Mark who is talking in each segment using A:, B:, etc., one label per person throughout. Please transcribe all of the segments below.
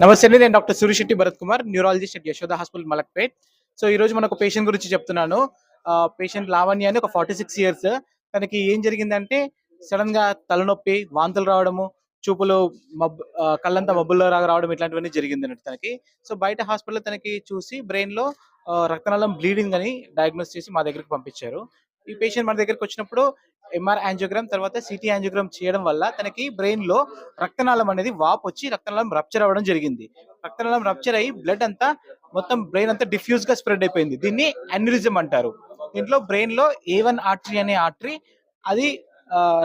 A: నమస్తే అండి నేను doctor Surisetti Bharat Kumar neurologist at Yashoda hospital Malakpet. So ఈ రోజు మనకు పేషెంట్ గురించి చెప్తున్నాను. పేషెంట్ లావణ్య అని ఒక ఫార్టీ సిక్స్ ఇయర్స్ తనకి ఏం జరిగిందంటే సడన్గా తలనొప్పి వాంతులు రావడము చూపులు మబ్ కళ్ళంతా మబ్బుల్లో రావడం ఇట్లాంటివన్నీ జరిగింది అన్నట్టు తనకి. సో బయట హాస్పిటల్ తనకి చూసి బ్రెయిన్లో రక్తనాళం బ్లీడింగ్ అని డయాగ్నోస్ చేసి మా దగ్గరికి పంపించారు. ఈ పేషెంట్ మన దగ్గరికి వచ్చినప్పుడు ఎంఆర్ యాంజియోగ్రామ్ తర్వాత సిటీ యాంజియోగ్రామ్ చేయడం వల్ల తనకి బ్రెయిన్లో రక్తనాళం అనేది వాపు వచ్చి రక్తనాళం రప్చర్ అవ్వడం జరిగింది. రక్తనాళం రప్చర్ అయ్యి బ్లడ్ అంతా మొత్తం బ్రెయిన్ అంతా డిఫ్యూజ్గా స్ప్రెడ్ అయిపోయింది. దీన్ని అన్యూరిజం అంటారు. దీంట్లో బ్రెయిన్లో ఏ వన్ ఆర్టరీ అనే ఆర్టరీ అది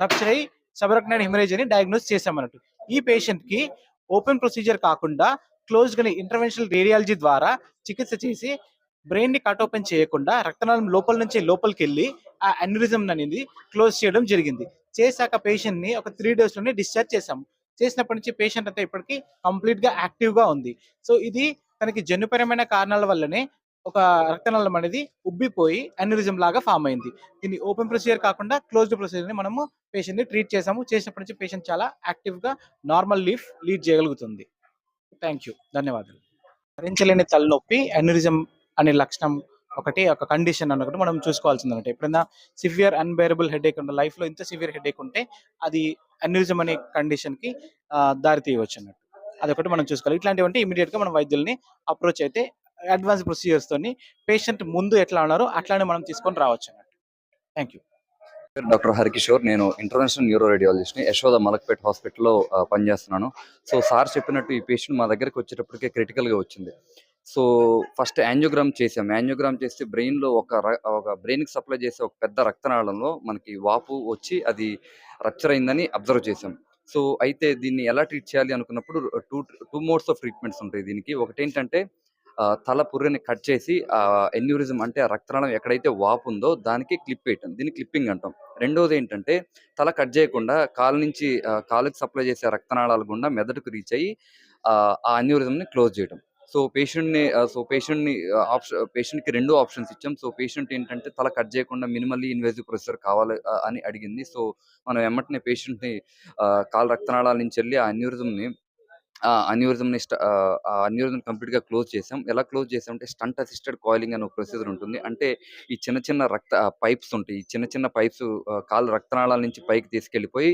A: రప్చర్ అయ్యి సబరక్నైడ్ హెమరేజ్ అని డయాగ్నోస్ చేసామన్నట్టు ఈ పేషెంట్కి ఓపెన్ ప్రొసీజర్ కాకుండా క్లోజ్ గానే ఇంటర్వెన్షనల్ రేడియాలజీ ద్వారా చికిత్స చేసి బ్రెయిన్ని కట్ ఓపెన్ చేయకుండా రక్తనాళం లోపల నుంచి లోపలికి వెళ్ళి ఆ అన్యూరిజం అనేది క్లోజ్ చేయడం జరిగింది. చేశాక పేషెంట్ని ఒక త్రీ డేస్లోనే డిశ్చార్జ్ చేసాము చేసినప్పటి నుంచి పేషెంట్ అంతా ఇప్పటికీ కంప్లీట్గా యాక్టివ్గా ఉంది. సో ఇది తనకి జన్యుపరమైన కారణాల వల్లనే ఒక రక్తనాళం అనేది ఉబ్బిపోయి అన్యూరిజం లాగా ఫామ్ అయింది. దీన్ని ఓపెన్ ప్రొసీజర్ కాకుండా క్లోజ్డ్ ప్రొసీజర్ని మనము పేషెంట్ని ట్రీట్ చేసాము చేసినప్పటి నుంచి పేషెంట్ చాలా యాక్టివ్గా నార్మల్ లీఫ్ లీడ్ చేయగలుగుతుంది. థ్యాంక్ యూ ధన్యవాదాలు. భరించలేని తలనొప్పి అన్యూరిజం అనే లక్షణం ఒకటి ఒక కండిషన్ అన్నట్టు మనం చూసుకోవాల్సింది అనమాట ఎప్పుడైనా సివియర్ అన్బేరబుల్ హెడేక్ ఉంటే లైఫ్లో ఇంత సివియర్ హెడేక్ ఉంటే అది అన్యూజం అనే కండిషన్కి దారి తీయవచ్చు అన్నట్టు అదొకటి మనం చూసుకోవాలి. ఇట్లాంటివి అంటే మనం వైద్యుల్ని అప్రోచ్ అయితే అడ్వాన్స్ ప్రొసీజర్స్ తోని పేషెంట్ ముందు ఎట్లా ఉన్నారో అట్లానే మనం తీసుకొని రావచ్చు అన్నట్టు థ్యాంక్ యూ
B: డాక్టర్ హరికిషోర్. నేను ఇంటర్నేషనల్ న్యూరో రేడియాలజిస్ట్ని యశోద మలక్పేట్ హాస్పిటల్లో పనిచేస్తున్నాను. సో సార్ చెప్పినట్టు ఈ పేషెంట్ మా దగ్గరికి వచ్చేటప్పటికే క్రిటికల్గా వచ్చింది. సో ఫస్ట్ యాంజియోగ్రామ్ చేసాం యాంజియోగ్రామ్ చేస్తే బ్రెయిన్లో ఒక ఒక బ్రెయిన్కి సప్లై చేసే ఒక పెద్ద రక్తనాళంలో మనకి వాపు వచ్చి అది రప్చర్ అయిందని అబ్జర్వ్ చేసాం సో అయితే దీన్ని ఎలా ట్రీట్ చేయాలి అనుకున్నప్పుడు two two modes of treatments ఉంటాయి దీనికి. ఒకటి ఏంటంటే తల పుర్రెని కట్ చేసి ఆ ఎన్యూరిజం అంటే ఆ రక్తనాళం ఎక్కడైతే వాపు ఉందో దానికి క్లిప్ వేయటం. దీన్ని క్లిప్పింగ్ అంటాం. రెండోది ఏంటంటే తల కట్ చేయకుండా కాలు నుంచి కాలుకి సప్లై చేసే రక్తనాళాలు గుండా మెదడుకు రీచ్ అయ్యి ఆ ఆ అన్యూరిజంని క్లోజ్ చేయడం సో పేషెంట్ని సో పేషెంట్ని ఆప్షన్ పేషెంట్కి రెండు ఆప్షన్స్ ఇచ్చాం. సో పేషెంట్ ఏంటంటే తల కట్ చేయకుండా మినిమల్లీ ఇన్వేజివ్ ప్రొసీజర్ కావాలి అని అడిగింది. సో మనం వెంటనే పేషెంట్ని కాలు రక్తనాళాల నుంచి వెళ్ళి ఆ అన్యూరిజంని అన్యూరిజంని అన్యూరిజం కంప్లీట్గా క్లోజ్ చేసాం. ఎలా క్లోజ్ చేసాం అంటే స్టంట్ అసిస్టెడ్ కాయిలింగ్ అనే ఒక ప్రొసీజర్ ఉంటుంది. అంటే ఈ చిన్న చిన్న రక్త పైప్స్ ఉంటాయి. ఈ చిన్న చిన్న పైప్స్ కాలు రక్తనాళాల నుంచి పైకి తీసుకెళ్ళిపోయి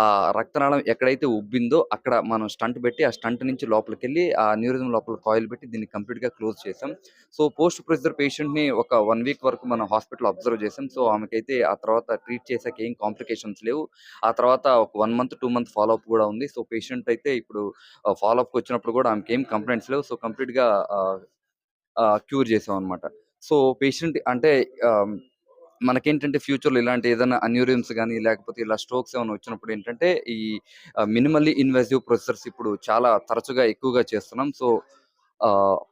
B: ఆ రక్తనాళం ఎక్కడైతే ఉబ్బిందో అక్కడ మనం స్టంట్ పెట్టి ఆ స్టంట్ నుంచి లోపలికి వెళ్ళి ఆ అన్యూరిజం లోపల కాయిల్ పెట్టి దీన్ని కంప్లీట్గా క్లోజ్ చేసాం. సో పోస్ట్ ప్రొసీజర్ పేషెంట్ని ఒక వన్ వీక్ వరకు మనం హాస్పిటల్ అబ్జర్వ్ చేసాం. సో ఆమెకైతే ఆ తర్వాత ట్రీట్ చేసాక ఏం కాంప్లికేషన్స్ లేవు. ఆ తర్వాత ఒక one month two month follow up కూడా ఉంది. సో పేషెంట్ అయితే ఇప్పుడు ఫాలో వచ్చినప్పుడు కూడా ఆమెకి ఏం కంప్లైంట్స్ లేవు. సో కంప్లీట్గా క్యూర్ చేసాం అనమాట సో పేషెంట్ అంటే మనకేంటంటే ఫ్యూచర్లో ఇలాంటి ఏదైనా అన్యూరిమ్స్ కానీ లేకపోతే ఇలా స్ట్రోక్స్ ఏమైనా వచ్చినప్పుడు ఏంటంటే ఈ మినిమల్లీ ఇన్వెసివ్ ప్రొసెసర్స్ ఇప్పుడు చాలా తరచుగా ఎక్కువగా చేస్తున్నాం. సో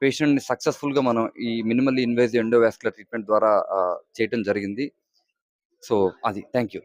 B: పేషెంట్ని సక్సెస్ఫుల్గా మనం ఈ మినిమల్లీ ఇన్వెసివ్ ఎండోవాస్కులర్ ట్రీట్మెంట్ ద్వారా చేయటం జరిగింది. సో అది. Thank you